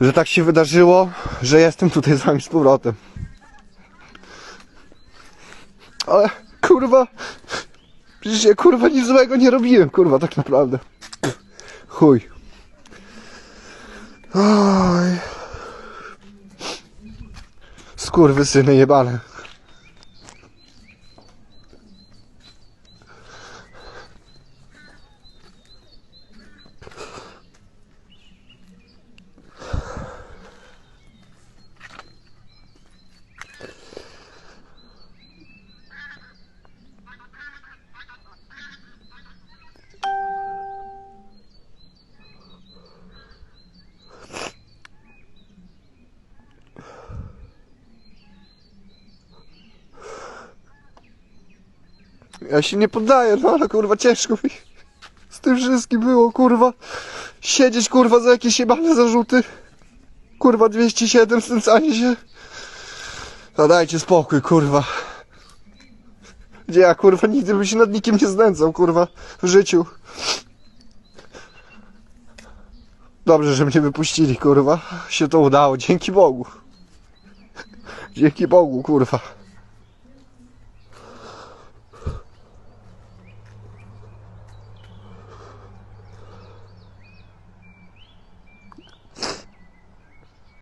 że tak się wydarzyło, że jestem tutaj z wami z powrotem. Ale kurwa, przecież ja kurwa nic złego nie robiłem, kurwa, tak naprawdę. Chuj. Oj. Skurwysyny jebane. Ja się nie poddaję, no ale kurwa ciężko mi z tym wszystkim było, kurwa. Siedzieć kurwa za jakieś jebane zarzuty. Kurwa 207 znęcanie się. No dajcie spokój, kurwa. Gdzie ja kurwa nigdy bym się nad nikim nie znęcał, kurwa, w życiu. Dobrze, że mnie wypuścili, kurwa. Się to udało, dzięki Bogu. Dzięki Bogu, kurwa.